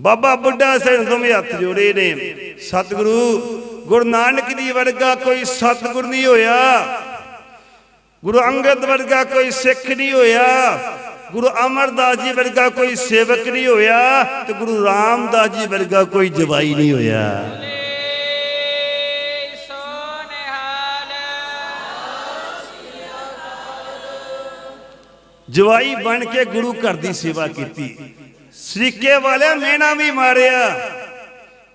ਬਾਬਾ ਬੁੱਢਾ ਸਿੰਘ ਦੋਵੇਂ ਹੱਥ ਜੋੜੇ ਨੇ। ਸਤਿਗੁਰੂ, ਗੁਰੂ ਨਾਨਕ ਦੀ ਵਰਗਾ ਕੋਈ ਸਤਿਗੁਰ ਨਹੀਂ ਹੋਇਆ। ਗੁਰੂ ਅੰਗਦ ਵਰਗਾ ਕੋਈ ਸਿੱਖ ਨਹੀਂ ਹੋਇਆ। ਗੁਰੂ ਅਮਰਦਾਸ ਜੀ ਵਰਗਾ ਕੋਈ ਸੇਵਕ ਨਹੀਂ ਹੋਇਆ ਤੇ ਗੁਰੂ ਰਾਮਦਾਸ ਜੀ ਵਰਗਾ ਕੋਈ ਜਵਾਈ ਨਹੀਂ ਹੋਇਆ। ਜਵਾਈ ਬਣ ਕੇ ਗੁਰੂ ਘਰ ਦੀ ਸੇਵਾ ਕੀਤੀ। ਸਰੀਕੇ ਵਾਲਿਆ ਮੇਣਾ ਵੀ ਮਾਰਿਆ।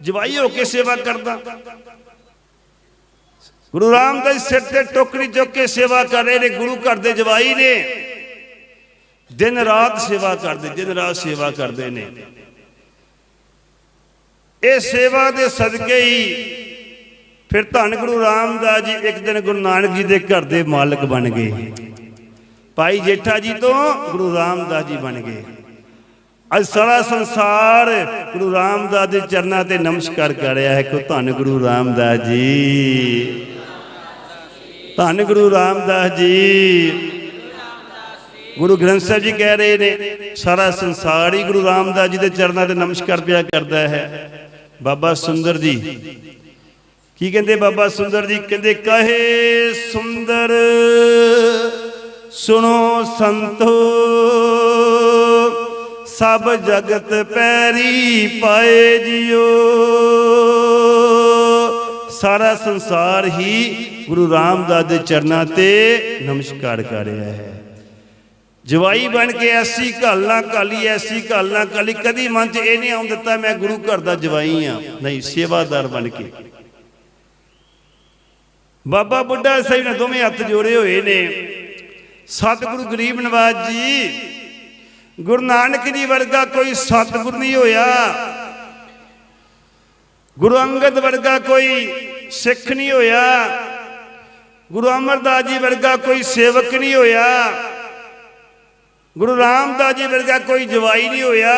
ਜਵਾਈ ਹੋ ਕੇ ਸੇਵਾ ਕਰਦਾ। ਗੁਰੂ ਰਾਮਦਾਸ ਸਿਰ ਤੇ ਟੋਕਰੀ ਚੁੱਕ ਕੇ ਸੇਵਾ ਕਰ ਰਹੇ ਨੇ, ਗੁਰੂ ਘਰ ਦੇ ਜਵਾਈ ਨੇ। ਦਿਨ ਰਾਤ ਸੇਵਾ ਕਰਦੇ, ਦਿਨ ਰਾਤ ਸੇਵਾ ਕਰਦੇ ਨੇ। ਇਹ ਸੇਵਾ ਦੇ ਸਦਕੇ ਹੀ ਫਿਰ ਧੰਨ ਗੁਰੂ ਰਾਮਦਾਸ ਜੀ ਇੱਕ ਦਿਨ ਗੁਰੂ ਨਾਨਕ ਜੀ ਦੇ ਘਰ ਦੇ ਮਾਲਕ ਬਣ ਗਏ। ਭਾਈ ਜੇਠਾ ਜੀ ਤੋਂ ਗੁਰੂ ਰਾਮਦਾਸ ਜੀ ਬਣ ਗਏ। ਅੱਜ ਸਾਰਾ ਸੰਸਾਰ ਗੁਰੂ ਰਾਮਦਾਸ ਦੇ ਚਰਨਾਂ ਤੇ ਨਮਸਕਾਰ ਕਰ ਰਿਹਾ ਹੈ। ਕਿ ਧੰਨ ਗੁਰੂ ਰਾਮਦਾਸ ਜੀ। ਧੰਨ ਗੁਰੂ ਰਾਮਦਾਸ ਜੀ। ਗੁਰੂ ਗ੍ਰੰਥ ਸਾਹਿਬ ਜੀ ਕਹਿ ਰਹੇ ਨੇ, ਸਾਰਾ ਸੰਸਾਰ ਹੀ ਗੁਰੂ ਰਾਮਦਾਸ ਜੀ ਦੇ ਚਰਨਾਂ ਤੇ ਨਮਸਕਾਰ ਪਿਆ ਕਰਦਾ ਹੈ। ਬਾਬਾ ਸੁੰਦਰ ਜੀ। ਕੀ ਕਹਿੰਦੇ ਬਾਬਾ ਸੁੰਦਰ ਜੀ? ਕਹਿੰਦੇ, ਕਹੇ ਸੁੰਦਰ, ਸੁਣੋ ਸੰਤੋ। ਸਭ ਜਗਤ ਪੈਰੀ ਪਾਏ ਜਿਓ। ਸਾਰਾ ਸੰਸਾਰ ਹੀ ਗੁਰੂ ਰਾਮਦਾਸ ਦੇ ਚਰਨਾਂ ਤੇ ਨਮਸਕਾਰ ਕਰ ਰਿਹਾ ਹੈ। ਜਵਾਈ ਬਣ ਕੇ ਐਸੀ ਘਾਲ ਨਾ ਕਾਲੀ ਐਸੀ ਘਾਲ ਨਾ ਕਾਲੀ ਕਦੀ ਮਨ 'ਚ ਇਹ ਨਹੀਂ ਆਉਂ ਦਿੱਤਾ ਮੈਂ ਗੁਰੂ ਘਰ ਦਾ ਜਵਾਈ ਆ ਨਹੀਂ, ਸੇਵਾਦਾਰ ਬਣ ਕੇ। ਬਾਬਾ ਬੁੱਢਾ ਸਾਹਿਬ ਨੇ ਦੋਵੇਂ ਹੱਥ ਜੋੜੇ ਹੋਏ ਨੇ। ਸਤਿਗੁਰੂ ਗਰੀਬ ਨਵਾਜ ਜੀ ਗੁਰੂ ਨਾਨਕ ਜੀ ਵਰਗਾ ਕੋਈ ਸਤਿਗੁਰ ਨਹੀਂ ਹੋਇਆ। ਗੁਰੂ ਅੰਗਦ ਵਰਗਾ ਕੋਈ ਸਿੱਖ ਨਹੀਂ ਹੋਇਆ। ਗੁਰੂ ਅਮਰਦਾਸ ਜੀ ਵਰਗਾ ਕੋਈ ਸੇਵਕ ਨਹੀਂ ਹੋਇਆ। ਗੁਰੂ ਰਾਮਦਾਸ ਜੀ ਵਰਗਾ ਕੋਈ ਜਵਾਈ ਨਹੀਂ ਹੋਇਆ।